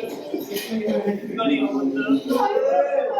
ਕਲੀ ਹੋਵਤ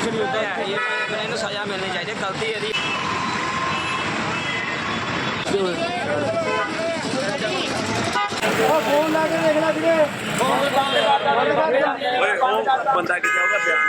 ਕੁਝ ਵੀ ਉੱਤੇ ਹੈ ਇਹ ਪਰ ਇਹਨੂੰ ਸਜ਼ਾ ਮਿਲਣੀ ਚਾਹੀਦੀ ਹੈ ਗਲਤੀ ਇਹਦੀ। ਓਏ ਉਹ ਬੰਦਾ ਕਿ ਜਾਊਗਾ ਬਿਆਨ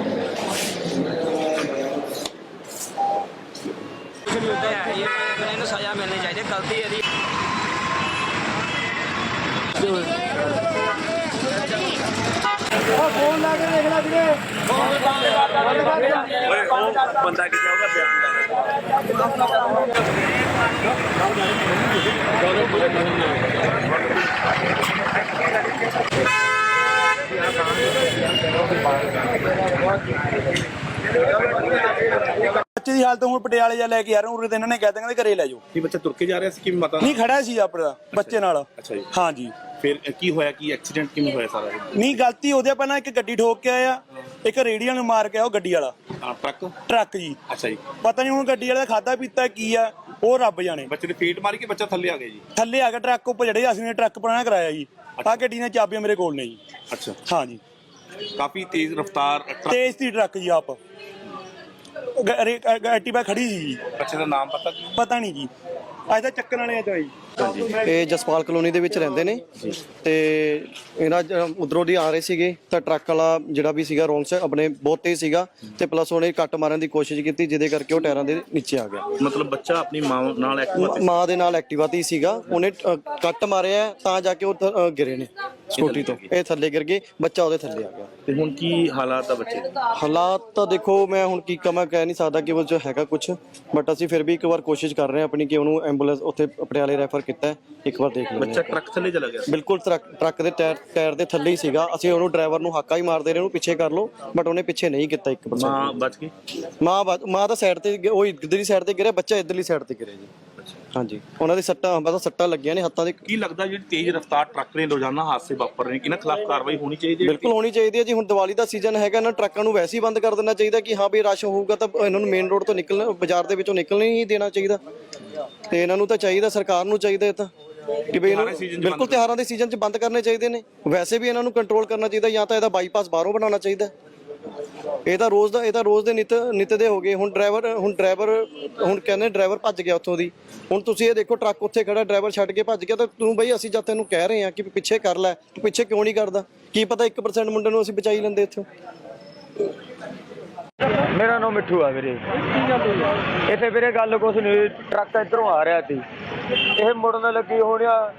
ਉੱਤੇ ਹੈ ਇਹ ਪਰ ਇਹਨੂੰ ਸਜ਼ਾ ਮਿਲਣੀ ਚਾਹੀਦੀ ਹੈ ਗਲਤੀ ਇਹਦੀ ਓਏ, ਉਹ ਬੰਦਾ ਕਿ ਜਾਊਗਾ ਬਿਆਨ ਦੇਣਾ ਬੱਚੇ ਦੀ ਹਾਲਤ ਹੁਣ ਪਟਿਆਲੇ ਜਾ ਲੈ ਕੇ ਆ ਰਹੇ ਉਰੇ ਤੇ ਇਹਨਾਂ ਨੇ ਕਹਿ ਦਿੱਤਾ ਘਰੇ ਲੈ ਜਾਓ। ਕੀ ਬੱਚਾ ਤੁਰ ਕੇ ਜਾ ਰਿਹਾ ਸੀ ਕਿ ਮਾਤਾ ਨਹੀਂ ਖੜਾ ਸੀ ਆਪਣਾ ਬੱਚੇ ਨਾਲ। ਅੱਛਾ ਜੀ। ਹਾਂਜੀ। ਫਿਰ ਕੀ ਹੋਇਆ ਕੀ ਐਕਸੀਡੈਂਟ ਕਿਵੇਂ ਹੋਇਆ ਸਾਰਾ ਇਹ? ਨਹੀਂ ਗਲਤੀ ਉਹਦੇ ਪਹਿਲਾਂ ਇੱਕ ਗੱਡੀ ਠੋਕ ਕੇ ਆਇਆ ਇੱਕ ਰੇੜੀਆਂ ਨੂੰ ਮਾਰ ਕੇ ਆਇਆ ਉਹ ਗੱਡੀ ਵਾਲਾ। ਹਾਂ ਟਰੱਕ? ਟਰੱਕ ਜੀ। ਅੱਛਾ ਜੀ। ਪਤਾ ਨਹੀਂ ਹੁਣ ਗੱਡੀ ਵਾਲੇ ਦਾ ਖਾਦਾ ਪੀਤਾ ਕੀ ਆ ਉਹ ਰੱਬ ਜਾਣੇ। ਬੱਚੇ ਨੇ ਫੇਟ ਮਾਰੀ ਕਿ ਬੱਚਾ ਥੱਲੇ ਆ ਗਿਆ ਜੀ? ਥੱਲੇ ਆ ਕੇ ਟਰੱਕ ਉੱਪਰ ਜਿਹੜੇ ਅਸੀਂ ਨੇ ਟਰੱਕ ਪੁਰਾਣਾ ਕਰਾਇਆ ਜੀ। ਆ ਗੱਡੀ ਦੀਆਂ ਚਾਬੀਆਂ ਮੇਰੇ ਕੋਲ ਨੇ ਜੀ। ਅੱਛਾ। ਹਾਂਜੀ। ਕਾਫੀ ਤੇਜ਼ ਰਫ਼ਤਾਰ ਟਰੱਕ? ਤੇਜ਼ ਦੀ ਟਰੱਕ ਜੀ ਆਪ। ਐਕਟਿਵਾ ਖੜੀ ਸੀ ਜੀ। ਬੱਚੇ ਦਾ ਨਾਮ ਪਤਾ ਪਤਾ ਨਹੀਂ ਜੀ। ਅੱਜ ਤਾਂ ਚੱਕਣ ਵਾਲੇ ਆ ਤਾਂ ਜੀ ਇਹ ਜਸਪਾਲ ਕਲੋਨੀ ਦੇ ਵਿੱਚ ਰਹਿੰਦੇ ਨੇ। ਤੇ ਇਹਨਾਂ ਉਧਰੋਂ ਦੀ ਆ ਰਹੇ ਸੀਗੇ ਤਾਂ ਟਰੱਕ ਵਾਲਾ ਜਿਹੜਾ ਵੀ ਸੀਗਾ ਰੋਂਗ ਸਾਈਡ ਆਪਣੇ ਬਹੁਤ ਤੇਜ਼ ਸੀਗਾ ਤੇ ਪਲੱਸ ਉਹਨੇ ਕੱਟ ਮਾਰਨ ਦੀ ਕੋਸ਼ਿਸ਼ ਕੀਤੀ ਜਿਹਦੇ ਕਰਕੇ ਉਹ ਟਾਇਰਾਂ ਦੇ ਨੀਚੇ ਆ ਗਿਆ। ਮਤਲਬ ਬੱਚਾ ਆਪਣੀ ਮਾਂ ਨਾਲ ਐਕਟਿਵਾ ਮ- ਮਾਂ ਦੇ ਨਾਲ ਐਕਟਿਵਾ ਤੇ ਹੀ ਸੀਗਾ। ਉਹਨੇ ਅ, ਕੱਟ ਮਾਰਿਆ ਤਾਂ ਜਾ ਕੇ ਉਹ ਅ, ਗਿਰੇ ਨੇ। ਸਕੂਟਰੀ ਤੋਂ। ਇਹ ਥੱਲੇ ਗਿਰ ਗਏ ਬੱਚਾ ਉਹਦੇ ਥੱਲੇ ਆ ਗਿਆ। ਤੇ ਹੁਣ ਕੀ ਹਾਲਾਤ ਆ ਬੱਚੇ ਦੇ? ਹਾਲਾਤ ਤਾਂ ਦੇਖੋ ਮੈਂ ਹੁਣ ਕੀ ਕਮਾ ਕਹਿ ਨਹੀਂ ਸਕਦਾ ਕਿ ਉਹ ਚ ਹੈਗਾ ਕੁਝ ਬਟ ਅਸੀਂ ਫਿਰ ਵੀ ਇੱਕ ਵਾਰ ਕੋਸ਼ਿਸ਼ ਕਰ ਰਹੇ ਹਾਂ ਆਪਣੀ ਕਿ ਉਹਨੂੰ ਐਂਬੂਲੈਂਸ ਉੱਥੇ ਪਟਿਆਲੇ ਰੈਫਰ ਕੀਤਾ। ਇੱਕ ਵਾਰ ਦੇਖ ਲੈਂਦੇ ਬੱਚਾ ਟਰੱਕ ਥੱਲੇ ਚਲਾ ਗਿਆ। ਬਿਲਕੁਲ ਟਰੱਕ ਟਰੱਕ ਦੇ ਟਾਇਰ ਟਾਇਰ ਦੇ ਥੱਲੇ ਹੀ ਸੀਗਾ। ਅਸੀਂ ਉਹਨੂੰ ਡਰਾਈਵਰ ਨੂੰ ਹਾਕਾ ਹੀ ਮਾਰਦੇ ਰਹੇ ਉਹਨੂੰ ਪਿੱਛੇ ਕਰ ਲਓ ਬਟ ਉਹਨੇ ਪਿੱਛੇ ਨਹੀਂ ਕੀਤਾ 1% ਮਾਂ ਬਚ ਗਈ? ਮਾਂ ਬਾ- ਮਾਂ ਤਾਂ ਸਾਈਡ ਤੇ ਉਹ ਇਧਰਲੀ ਸਾਈਡ ਤੇ ਗਿਰਿਆ ਬੱਚਾ ਇਧਰਲੀ ਸਾਈਡ ਤੇ ਗਿਰਿਆ ਜੀ। ਹਾਂਜੀ। ਉਹਨਾਂ ਦੀ ਸੱਟਾਂ ਬਸ ਸੱਟਾਂ ਲੱਗੀਆਂ ਨੇ ਹੱਥਾਂ ਦੇ। ਕੀ ਲੱਗਦਾ ਜਿਹੜੀ ਤੇਜ਼ ਰਫ਼ਤਾਰ ਟਰੱਕ ਨੇ ਰੋਜ਼ਾਨਾ ਹਾਦਸੇ ਵਾਪਰ ਰਹੇ ਨੇ? ਇਹਨਾਂ ਖਿਲਾਫ ਕਾਰਵਾਈ ਹੋਣੀ ਚਾਹੀਦੀ ਹੈ? ਬਿਲਕੁਲ ਹੋਣੀ ਚਾਹੀਦੀ ਹੈ ਜੀ। ਹੁਣ ਦੀਵਾਲੀ ਦਾ ਸੀਜ਼ਨ ਹੈਗਾ ਨਾ ਟਰੱਕਾਂ ਨੂੰ ਵੈਸੇ ਹੀ ਬੰਦ ਕਰ ਦੇਣਾ ਚਾਹੀਦਾ ਕਿ ਹਾਂ ਵੀ ਰਸ਼ ਹੋਊਗਾ ਤਾਂ ਇਹਨਾਂ ਨੂੰ ਮੇਨ ਰੋਡ ਤੋਂ ਨਿਕਲਣ ਬਾਜ਼ਾਰ ਦੇ ਵਿੱਚੋਂ ਨਿਕਲਣ ਹੀ ਨਹੀਂ ਦੇਣਾ ਚਾਹੀਦਾ। ਤੇ ਇਹਨਾਂ ਨੂੰ ਤਾਂ ਚਾਹੀਦਾ ਸਰਕਾਰ ਨੂੰ ਚਾਹੀਦਾ ਇਹ ਤਾਂ। ਕਿ ਬਈ ਇਹਨੂੰ ਬਿਲਕੁਲ ਤਿਉਹਾਰਾਂ ਦੇ ਸੀਜ਼ਨ 'ਚ ਬੰਦ ਕਰਨੇ ਚਾਹੀਦੇ ਨੇ। ਵੈਸੇ ਵੀ ਇਹਨਾਂ ਨੂੰ ਕੰਟਰੋਲ ਕਰਨਾ ਚਾਹੀਦਾ ਜਾਂ ਤਾਂ ਇਹਦਾ ਬਾਈਪਾਸ ਬਾਹਰੋਂ ਬਣਾਉਣਾ ਚਾਹੀਦਾ। ਇਹ ਤਾਂ ਰੋਜ਼ ਦਾ, ਇਹ ਤਾਂ ਰੋਜ਼ ਦੇ ਨਿਤ ਨਿਤ ਦੇ ਹੋ ਗਏ। ਹੁਣ ਡਰਾਈਵਰ ਹੁਣ ਡਰਾਈਵਰ ਹੁਣ ਕਹਿੰਦੇ ਡਰਾਈਵਰ ਭੱਜ ਗਿਆ ਉੱਥੋਂ ਦੀ। ਹੁਣ ਤੁਸੀਂ ਇਹ ਦੇਖੋ ਟਰੱਕ ਉੱਥੇ ਖੜਾ ਡਰਾਈਵਰ ਛੱਡ ਕੇ ਭੱਜ ਗਿਆ ਤਾਂ ਤੂੰ ਬਈ ਅਸੀਂ ਜਦ ਤੈਨੂੰ ਕਹਿ ਰਹੇ ਹਾਂ ਕਿ ਪਿੱਛੇ ਕਰ ਲੈ, ਤੂੰ ਪਿੱਛੇ ਕਿਉਂ ਨਹੀਂ ਕਰਦਾ? ਕੀ ਪਤਾ 1% ਮੁੰਡੇ ਨੂੰ ਅਸੀਂ ਬਚਾਈ ਲੈਂਦੇ ਇੱਥੋਂ? ਮੇਰਾ ਨਾਮ ਮਿੱਠੂ ਆ ਵੀਰੇ। ਇੱਥੇ ਵੀਰੇ ਗੱਲ ਕੁਛ ਨਹੀਂ ਟਰੱਕ ਇਧਰੋਂ ਆ ਰਿਹਾ ਸੀ। ਇਹ ਮੁੜਨ ਲੱਗੀ ਹੋਣਿਆ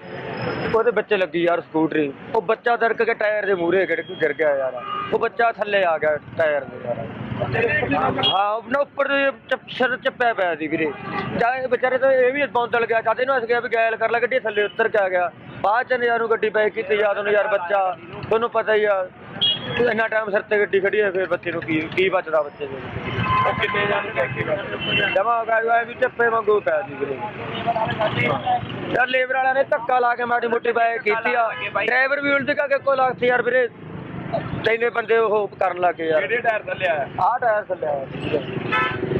ਉਹਦੇ ਬੱਚੇ ਲੱਗੀ ਯਾਰ ਸਕੂਟਰੀ। ਉਹ ਬੱਚਾ ਦਰਕ ਕੇ ਟਾਇਰ ਦੇ ਮੂਹਰੇ ਗਿਰ ਗਿਰ ਗਿਆ ਯਾਰ। ਉਹ ਬੱਚਾ ਥੱਲੇ ਆ ਗਿਆ ਟਾਇਰ ਦੇ ਯਾਰ। ਹਾਂ, ਉਹ ਉੱਪਰ ਸਿਰ ਚੱਪਿਆ ਪਿਆ ਸੀ ਵੀਰੇ। ਚਾਹੇ ਵਿਚਾਰੇ ਤਾਂ ਇਹ ਵੀ ਬੌਂਦਲ ਗਿਆ। ਚਾਹਤੇ ਨੂੰ ਹੱਸ ਗਿਆ ਵੀ ਗੈਲ ਕਰ ਲੈ, ਗੱਡੀ ਥੱਲੇ ਉੱਤਰ ਕੇ ਆ ਗਿਆ। ਬਾਅਦ ਚ ਨਿਆਰੂ ਗੱਡੀ ਪੈ ਕੀਤੀ ਯਾਰ ਉਹਨੂੰ ਯਾਰ ਬੱਚਾ। ਤੁਹਾਨੂੰ ਪਤਾ ਹੀ ਆ ਇੰਨਾ ਟਾਈਮ ਸਿਰ ਤੇ ਗੱਡੀ ਖੜੀ ਹੈ ਫਿਰ ਬੱਚੇ ਨੂੰ ਕੀ ਕੀ ਬਚਦਾ ਬੱਚੇ ਦੇ ਉਹ ਕਿੰਨੇ ਜਾਣ ਜਮਾ ਕਰ ਵੀ ਚੱਪੇ ਵਾਂਗੂ ਪੈ ਸੀ ਵੀਰੇ। ਯਾਰ ਲੇਬਰ ਵਾਲਿਆਂ ਨੇ ਧੱਕਾ ਲਾ ਕੇ ਮਾੜੀ ਮੋਟੀ ਬਾਈਕ ਕੀਤੀ ਆ। ਡਰਾਈਵਰ ਵੀ ਉਲਟ ਕੇ ਕੋ ਲੱਗਤੀ ਯਾਰ ਵੀਰੇ। ਤੈਨੇ ਬੰਦੇ ਉਹ ਕਰਨ ਲੱਗੇ ਯਾਰ। ਕਿਹੜੇ ਟਾਇਰ ਥੱਲੇ ਆਇਆ? ਆਹ ਟਾਇਰ ਥੱਲੇ ਆਇਆ।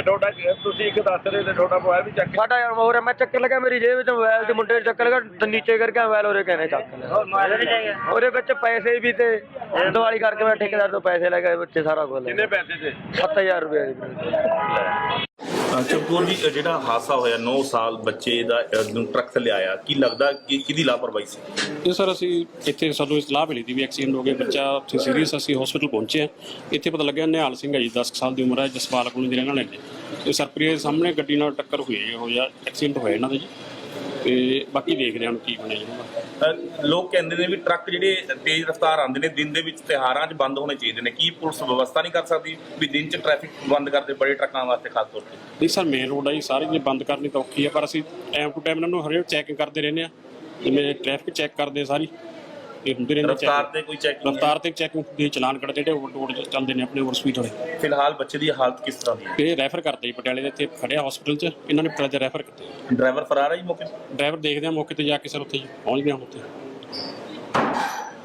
ਤੇ ਤੁਹਾਡਾ ਤੁਸੀਂ ਇੱਕ ਦੱਸ ਰਹੇ ਤੇ ਤੁਹਾਡਾ ਮੋਬਾਈਲ ਵੀ ਚੱਕ ਸਾਡਾ ਯਾਰ ਮੋਹਰ ਮੈਂ ਚੱਕਰ ਲਗਾ ਮੇਰੀ ਜੇਬ ਵਿੱਚ ਮੋਬਾਈਲ ਤੇ ਮੁੰਡੇ ਨੇ ਚੱਕਰ ਲਗਾ ਤੇ ਨੀਚੇ ਕਰਕੇ ਮੋਬਾਈਲ ਉਹਦੇ ਕਹਿੰਦੇ ਚੱਕ ਲਿਆ ਉਹਦੇ ਵਿੱਚ ਪੈਸੇ ਵੀ ਤੇ ਦਿਵਾਲੀ ਕਰਕੇ ਮੈਂ ਠੇਕੇਦਾਰ ਤੋਂ ਪੈਸੇ ਲੈ ਕੇ ਬੱਚੇ ਸਾਰਾ ਕੁਝ ਕਿੰਨੇ ਪੈਸੇ ਤੇ? 7000 ਰੁਪਏ ਦੀ। ਚਮਕੌਰ ਜੀ ਜਿਹੜਾ ਹਾਦਸਾ ਹੋਇਆ 9 ਸਾਲ ਬੱਚੇ ਦਾ ਅਹ, ਨੂੰ ਟਰੱਕ ਥੱਲੇ ਆਇਆ ਕੀ ਲੱਗਦਾ ਕਿ ਕਿਹਦੀ ਲਾਪਰਵਾਹੀ ਸੀ? ਇਹ ਸਰ ਅਸੀਂ ਇੱਥੇ ਸਾਨੂੰ ਇਤਲਾਹ ਮਿਲੀ ਦੀ ਵੀ ਐਕਸੀਡੈਂਟ ਹੋ ਗਿਆ ਬੱਚਾ ਉੱਥੇ ਸੀਰੀਅਸ ਅਸੀਂ ਹਸਪੀਟਲ ਪਹੁੰਚੇ ਹਾਂ। ਇੱਥੇ ਪਤਾ ਲੱਗਿਆ ਨਿਹਾਲ ਸਿੰਘ ਹੈ ਜੀ 10 ਕੁ ਸਾਲ ਦੀ ਉਮਰ ਹੈ ਜਸਪਾਲ ਕੋਲੋਂ ਦੇ ਰਹਿਣ ਵਾਲੇ ਨੇ। ਤੇ ਸਰਪ੍ਰੀਤ ਦੇ ਸਾਹਮਣੇ ਗੱਡੀ ਨਾਲ ਟੱਕਰ ਹੋਈ ਹੈ ਉਹ ਐਕਸੀਡੈਂਟ ਹੋਇਆ ਇਹਨਾਂ ਦਾ ਜੀ। ਤੇ ਬਾਕੀ ਦੇਖਦੇ ਹਾਂ ਹੁਣ ਕੀ ਬਣਿਆ ਜੀ। ਅਹ, ਲੋਕ ਕਹਿੰਦੇ ਨੇ ਵੀ ਟਰੱਕ ਜਿਹੜੇ ਤੇਜ਼ ਰਫ਼ਤਾਰ ਆਉਂਦੇ ਨੇ ਦਿਨ ਦੇ ਵਿੱਚ ਤਿਉਹਾਰਾਂ 'ਚ ਬੰਦ ਹੋਣੇ ਚਾਹੀਦੇ ਨੇ। ਕੀ ਪੁਲਿਸ ਵਿਵਸਥਾ ਨਹੀਂ ਕਰ ਸਕਦੀ ਵੀ ਦਿਨ 'ਚ ਟ੍ਰੈਫਿਕ ਬੰਦ ਕਰਦੇ ਬੜੇ ਟਰੱਕਾਂ ਵਾਸਤੇ ਖਾਸ ਤੌਰ ਤੇ? ਨਹੀਂ ਸਰ ਮੇਨ ਰੋਡ ਆ ਜੀ ਸਾਰੀ ਜੇ ਬੰਦ ਕਰਨੀ ਤਾਂ ਔਖੀ ਆ ਪਰ ਅਸੀਂ ਟਾਈਮ ਟੂ ਟਾਈਮ ਇਹਨਾਂ ਨੂੰ ਹਰੇਕ ਚੈਕਿੰਗ ਕਰਦੇ ਰਹਿੰਦੇ ਆ ਜਿਵੇਂ ਟ੍ਰੈਫਿਕ ਚੈੱਕ ਕਰਦੇ ਆ ਸਾਰੀ। ਇਹ ਹੁੰਦੇ ਰਹਿੰਦੇ ਰਫ਼ਤਾਰ। ਤੇ ਕੋਈ ਚੈਕਿੰਗ ਰਫ਼ਤਾਰ ਤੇ ਚੈਕਿੰਗ ਦੇ ਚਲਾਨ ਕੱਟਦੇ ਜਿਹੜੇ ਓਵਰ ਰੋਡ ਚੱਲਦੇ ਨੇ ਆਪਣੇ ਓਵਰ ਸਪੀਡ ਵਾਲੇ। ਫਿਲਹਾਲ ਬੱਚੇ ਦੀ ਹਾਲਤ ਕਿਸ ਤਰ੍ਹਾਂ ਦੀ ਹੈ? ਇਹ ਰੈਫਰ ਕਰਦੇ ਜੀ ਪਟਿਆਲੇ ਦੇ ਇੱਥੇ ਖੜਿਆ ਹਸਪੀਟਲ 'ਚ ਇਹਨਾਂ ਨੇ ਪਟਿਆਲੇ ਰੈਫਰ ਕੀਤੇ। ਡਰਾਈਵਰ ਫਰਾਰ ਹੈ ਜੀ ਮੌਕੇ ਤੇ? ਡਰਾਈਵਰ ਦੇਖਦੇ ਆ ਮੌਕੇ ਤੇ ਜਾ ਕੇ ਸਰ ਉੱਥੇ ਜੀ ਪਹੁੰਚਦੇ ਆ ਉੱਥੇ